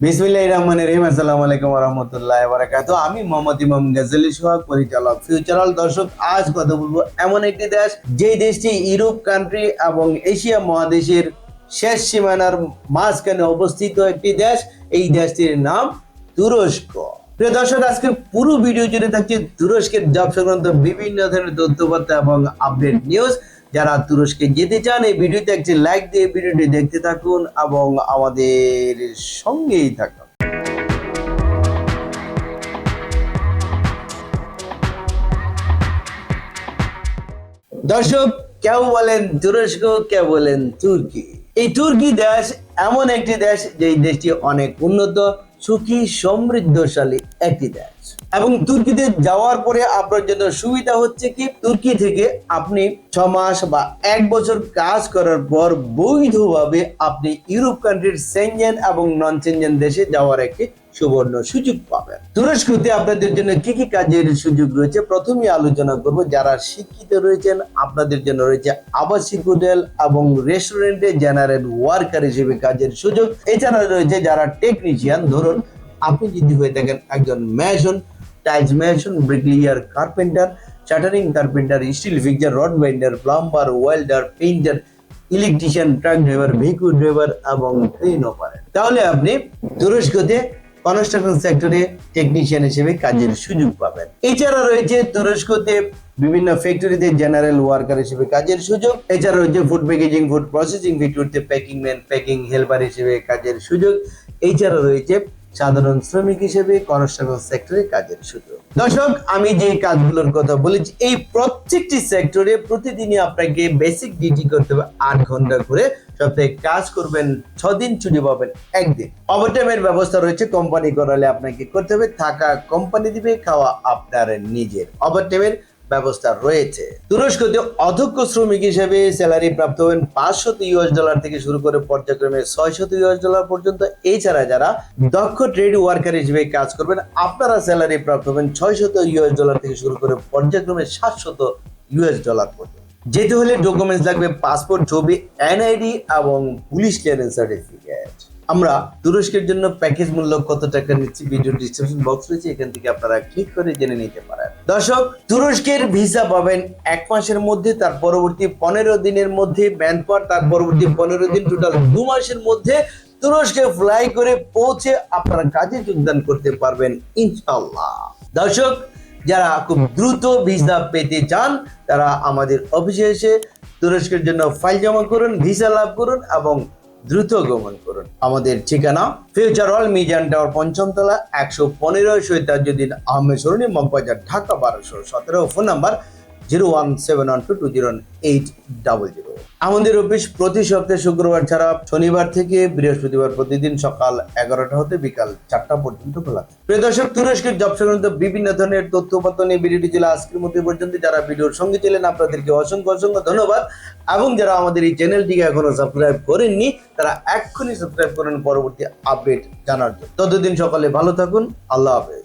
বিসমিল্লাহ রহিম। আসসালামু আলাইকুম রহমতুল্লাহ আমি মোহাম্মদ ইমাম সোহাগ, পরিচালক ফিউচারাল দর্শক। আজ কথা বলব এমন একটি দেশ, যেই দেশটি ইউরোপ কান্ট্রি এবং এশিয়া মহাদেশের শেষ সীমানার মাঝখানে অবস্থিত একটি দেশ। এই দেশটির নাম তুরস্ক। প্রিয় দর্শক আজকের পুরো ভিডিও জুড়ে থাকছে তুরস্কের জব সংক্রান্ত বিভিন্ন ধরনের তথ্যবার্তা এবং আপডেট নিউজ যারা তুরস্কে যেতে চান, এই ভিডিওতে একটি লাইক দিয়ে ভিডিওটি দেখতে থাকুন এবং আমাদের সঙ্গেই থাকুন। দর্শক, কেউ বলেন তুরস্ক, কেউ বলেন তুর্কি। এই তুর্কি দেশ এমন একটি দেশ, যেই দেশটি অনেক উন্নত, সুখী, সমৃদ্ধশালী একটি দেশ। এবং তুর্কিতে যাওয়ার পরে আপনার জন্য সুবিধা হচ্ছে কি? তুর্কি থেকে আপনি ছ মাস বা এক বছর কাজ করার পর বৈধভাবে আপনি ইউরোপ কান্ট্রির সেনজেন এবং নন সেনজেন দেশে যাওয়ার একটি সুবর্ণ সুযোগ পাবেন। তুরস্কতে আপনাদের জন্য কি কি কাজের সুযোগ রয়েছে? প্রথমেই আলোচনা করব যারা শিক্ষিত রয়েছেন, আপনাদের জন্য রয়েছে আবাসিক হোটেল এবং রেস্টুরেন্টে জেনারেল ওয়ার্কার হিসেবে কাজের সুযোগ। এছাড়া রয়েছে যারা টেকনিশিয়ান ধরুন আপনি যদি হয়ে থাকেন একজন mason tiles mason bricklayer carpenter shuttering carpenter steel fixer rod binder plumber welder painter electrician truck driver vehicle driver এবং ট্রেন অপারেটর তাহলে আপনি তুরস্কতে কনস্ট্রাকশন সেক্টরে টেকনিশিয়ান হিসেবে কাজের সুযোগ পাবেন। এছাড়া রয়েছে তুরস্কতে বিভিন্ন ফ্যাক্টরিতে জেনারেল ওয়ার্কার হিসেবে কাজের সুযোগ। এছাড়া রয়েছে ফুড প্যাকেজিং ফুড প্রসেসিং ফ্যাক্টরিতে প্যাকিং ম্যান প্যাকিং হেল্পার হিসেবে কাজের সুযোগ। এছাড়া রয়েছে সাধারণ শ্রমিক হিসেবে কনস্ট্রাকশন সেক্টরে কাজের সুযোগ। দর্শক, আমি যে কাজগুলোর কথা বলেছি, এই প্রত্যেকটি সেক্টরে প্রতিদিনই আপনাকে বেসিক ডিউটি করতে হবে আট ঘণ্টা করে। সপ্তাহে কাজ করবেন, ছদিন ছুটি পাবেন, একদিন। ওভারটাইমের ব্যবস্থা রয়েছে কোম্পানি করালে আপনাকে করতে হবে, থাকা কোম্পানি দিবে, খাওয়া আপনার নিজের। ওভারটাইমের ব্যবস্থা রয়েছে। তুরস্কতে অধ্যক্ষ শ্রমিক হিসেবে স্যালারি প্রাপ্ত হবেন পাঁচশত ইউএস ডলার থেকে শুরু করে পর্যায়ক্রমে ছয়শত ইউএস ডলার পর্যন্ত। এছাড়া যারা দক্ষ ট্রেড ওয়ার্কার হিসেবে কাজ করবেন, আপনারা স্যালারি প্রাপ্ত হবেন ছয়শত ইউএস ডলার থেকে শুরু করে পর্যায়ক্রমে সাতশত ইউএস ডলার পর্যন্ত। যেতে হলে ডকুমেন্টস লাগবে পাসপোর্ট ছবি এনআইডি এবং পুলিশ ক্লিয়ারেন্স সার্টিফিকেট আমরা তুরস্কের জন্য প্যাকেজ মূল্য কত টাকা নিচ্ছি ভিডিও ডিসক্রিপশন বক্স রয়েছে, এখান থেকে আপনারা ক্লিক করে জেনে নিতে পারেন। দর্শক, তুরস্কের ভিসা পাবেন এক মাসের মধ্যে, তার পরবর্তী পনেরো দিনের মধ্যে ব্যান পর তার পরবর্তী পনেরো দিন টোটাল দু মাসের মধ্যে তুরস্কে ফ্লাই করে পৌঁছে আপনার কাজে যোগদান করতে পারবেন ইনশাল্লাহ দর্শক, যারা খুব দ্রুত ভিসা পেতে চান, তারা আমাদের অফিসে এসে তুরস্কের জন্য ফাইল জমা করুন, ভিসা লাভ করুন এবং দ্রুত গমন করুন। আমাদের ঠিকানা ফিউচার অল মিজান টাওয়ার পঞ্চম তলা একশো পনেরো সৈতাজুদ্দিন আহমেদ সরণি, মগবাজার, ঢাকা, বারোশো সতেরো। Phone number zero one seven one two two zero eight double zero. আমাদের অফিস প্রতি সপ্তাহে শুক্রবার ছাড়া শনিবার থেকে বৃহস্পতিবার প্রতিদিন সকাল এগারোটা হতে বিকাল চারটা পর্যন্ত খোলা। প্রিয় দর্শক, তুরস্কের জব সংক্রান্ত বিভিন্ন ধরনের তথ্যপত্র নিয়ে ভিডিওটি ছিল আজকের মধ্যে পর্যন্ত। যারা ভিডিওর সঙ্গে ছিলেন, আপনাদেরকে অসংখ্য অসংখ্য ধন্যবাদ। এবং যারা আমাদের এই চ্যানেলটিকে এখনও সাবস্ক্রাইব করেননি, তারা এক্ষুনি সাবস্ক্রাইব করেন, পরবর্তী আপডেট জানার জন্য। ততদিন সকালে ভালো থাকুন, আল্লাহ হাফেজ।